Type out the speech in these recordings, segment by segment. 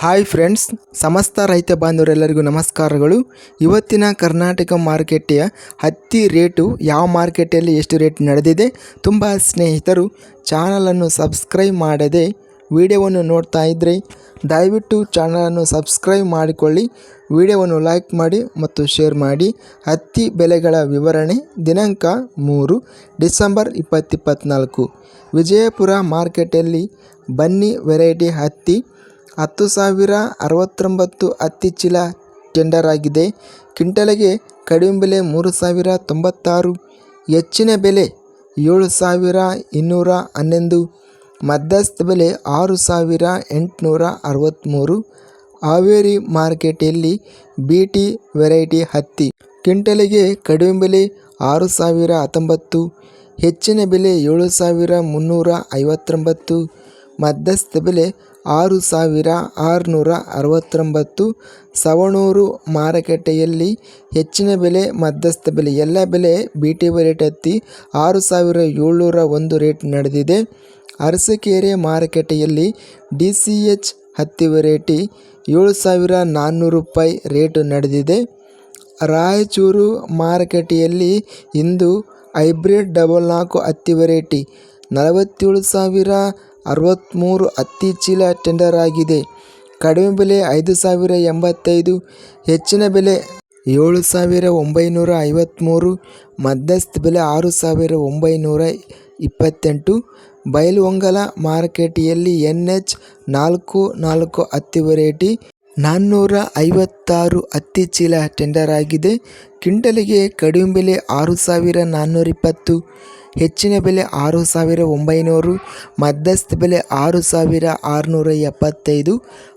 Hi friends, ಸಮಸ್ತ ರೈತ ಬಾಂಧವರೆಲ್ಲರಿಗೂ ನಮಸ್ಕಾರಗಳು. ಇವತ್ತಿನ ಕರ್ನಾಟಕ ಮಾರುಕಟ್ಟೆಯ ಹತ್ತಿ ರೇಟು ಯಾವ ಮಾರ್ಕೆಟಲ್ಲಿ ಎಷ್ಟು ರೇಟ್ ನಡೆದಿದೆ ತುಂಬ ಸ್ನೇಹಿತರು ಚಾನಲನ್ನು ಸಬ್ಸ್ಕ್ರೈಬ್ ಮಾಡದೆ ವಿಡಿಯೋವನ್ನು ನೋಡ್ತಾ ಇದ್ದರೆ ದಯವಿಟ್ಟು ಚಾನಲನ್ನು ಸಬ್ಸ್ಕ್ರೈಬ್ ಮಾಡಿಕೊಳ್ಳಿ, ವಿಡಿಯೋವನ್ನು ಲೈಕ್ ಮಾಡಿ ಮತ್ತು ಶೇರ್ ಮಾಡಿ. ಹತ್ತಿ ಬೆಲೆಗಳ ವಿವರಣೆ ದಿನಾಂಕ ಮೂರು ಡಿಸೆಂಬರ್ ಇಪ್ಪತ್ತಿಪ್ಪತ್ನಾಲ್ಕು ವಿಜಯಪುರ ಮಾರ್ಕೆಟಲ್ಲಿ ಬನ್ನಿ ವೆರೈಟಿ ಹತ್ತಿ ಹತ್ತು ಸಾವಿರ ಅರವತ್ತೊಂಬತ್ತು ಹತ್ತಿ ಚೀಲ ಟೆಂಡರ್ ಆಗಿದೆ ಕ್ವಿಂಟಲಿಗೆ ಕಡಿಮೆ ಬೆಲೆ ಮೂರು ಸಾವಿರ ತೊಂಬತ್ತಾರು, ಹೆಚ್ಚಿನ ಬೆಲೆ ಏಳು ಸಾವಿರ ಇನ್ನೂರ ಹನ್ನೊಂದು, ಮಧ್ಯಸ್ಥ ಬೆಲೆ ಆರು ಸಾವಿರ ಎಂಟುನೂರ ಅರವತ್ತ್ಮೂರು ಹಾವೇರಿ ಮಾರ್ಕೆಟಲ್ಲಿ ಬಿ ಟಿ ವೆರೈಟಿ ಹತ್ತಿ ಕ್ವಿಂಟಲಿಗೆ ಕಡಿಮೆ ಬೆಲೆ ಆರು ಸಾವಿರ ಹತ್ತೊಂಬತ್ತು, ಹೆಚ್ಚಿನ ಬೆಲೆ ಏಳು ಸಾವಿರ ಮುನ್ನೂರ ಐವತ್ತೊಂಬತ್ತು ಮಧ್ಯಸ್ಥ ಬೆಲೆ ಆರು ಸಾವಿರ ಆರುನೂರ ಅರವತ್ತೊಂಬತ್ತು. ಸವಣೂರು ಮಾರುಕಟ್ಟೆಯಲ್ಲಿ ಹೆಚ್ಚಿನ ಬೆಲೆ, ಮಧ್ಯಸ್ಥ ಬೆಲೆ. ಎಲ್ಲ ಬೆಲೆ ಬಿ ಟಿ ರೇಟ್ ಹತ್ತಿ ಆರು ಸಾವಿರ ಏಳ್ನೂರ ಒಂದು ರೇಟ್ ನಡೆದಿದೆ. ಅರಸಕೆರೆ ಮಾರುಕಟ್ಟೆಯಲ್ಲಿ ಡಿ ಸಿ ಎಚ್ ಹತ್ತಿ ವೆರೈಟಿ ಏಳು ಸಾವಿರ ನಾನ್ನೂರು ರೂಪಾಯಿ ರೇಟು ನಡೆದಿದೆ. ರಾಯಚೂರು ಮಾರುಕಟ್ಟೆಯಲ್ಲಿ ಇಂದು ಹೈಬ್ರಿಡ್ ಡಬಲ್ ನಾಲ್ಕು ಹತ್ತಿ ವೆರೈಟಿ ನಲವತ್ತೇಳು ಸಾವಿರ ಅರವತ್ತ್ಮೂರು ಹತ್ತಿ ಚೀಲ ಟೆಂಡರ್ ಆಗಿದೆ. ಕಡಿಮೆ ಬೆಲೆ ಐದು ಸಾವಿರ ಎಂಬತ್ತೈದು, ಹೆಚ್ಚಿನ ಬೆಲೆ ಏಳು ಸಾವಿರ ಒಂಬೈನೂರ ಐವತ್ತ್ಮೂರು ಮಧ್ಯಸ್ಥ ಬೆಲೆ ಆರು ಸಾವಿರ ಒಂಬೈನೂರ ಇಪ್ಪತ್ತೆಂಟು. ಬೈಲಹೊಂಗಲ ಮಾರುಕಟ್ಟೆಯಲ್ಲಿ ಎನ್ ಎಚ್ ನಾಲ್ಕು ನಾಲ್ಕು ಹತ್ತಿ ವೆರೈಟಿ ನಾನ್ನೂರ ಐವತ್ತಾರು ಹತ್ತಿ ಚೀಲ ಟೆಂಡರ್ ಆಗಿದೆ. ಕ್ವಿಂಟಲಿಗೆ ಕಡಿಮೆ ಬೆಲೆ ಆರು ಸಾವಿರ ನಾನ್ನೂರ ಇಪ್ಪತ್ತು ಹೆಚ್ಚಿನ ಬೆಲೆ ಆರು ಸಾವಿರ ಒಂಬೈನೂರು, ಮಧ್ಯಸ್ಥ ಬೆಲೆ ಆರು ಸಾವಿರ ಆರುನೂರ ಎಪ್ಪತ್ತೈದು.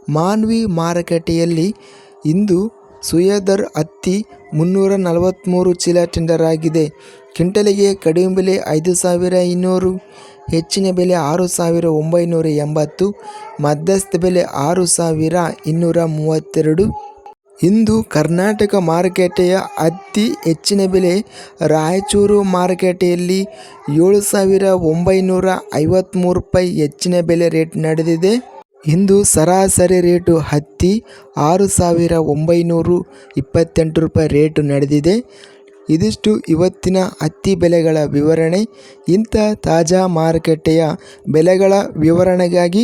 ಮಾನ್ವಿ ಮಾರುಕಟ್ಟೆಯಲ್ಲಿ ಇಂದು ಸುಯದರ್ ಹತ್ತಿ ಮುನ್ನೂರ ನಲವತ್ತ್ಮೂರು ಚೀಲ ಟೆಂಡರ್ ಆಗಿದೆ ಕ್ವಿಂಟಲಿಗೆ ಕಡಿಮೆ ಬೆಲೆ ಐದು ಸಾವಿರ ಇನ್ನೂರು, ಹೆಚ್ಚಿನ ಬೆಲೆ ಆರು ಸಾವಿರ ಒಂಬೈನೂರ ಎಂಬತ್ತು, ಮಧ್ಯಸ್ಥ ಬೆಲೆ ಆರು ಸಾವಿರ ಇನ್ನೂರ ಮೂವತ್ತೆರಡು. ಇಂದು ಕರ್ನಾಟಕ ಮಾರುಕಟ್ಟೆಯ ಅತಿ ಹೆಚ್ಚಿನ ಬೆಲೆ ರಾಯಚೂರು ಮಾರುಕಟ್ಟೆಯಲ್ಲಿ ಏಳು ಸಾವಿರ ಒಂಬೈನೂರ ಐವತ್ತ್ಮೂರು ರೂಪಾಯಿ ಹೆಚ್ಚಿನ ಬೆಲೆ ರೇಟ್ ನಡೆದಿದೆ. ಇಂದು ಸರಾಸರಿ ರೇಟು ಹತ್ತಿ ಆರು ಸಾವಿರ ಒಂಬೈನೂರು ಇಪ್ಪತ್ತೆಂಟು ರೂಪಾಯಿ ರೇಟು ನಡೆದಿದೆ. ಇದಿಷ್ಟು ಇವತ್ತಿನ ಹತ್ತಿ ಬೆಲೆಗಳ ವಿವರಣೆ. ಇಂಥ ತಾಜಾ ಮಾರುಕಟ್ಟೆಯ ಬೆಲೆಗಳ ವಿವರಣೆಗಾಗಿ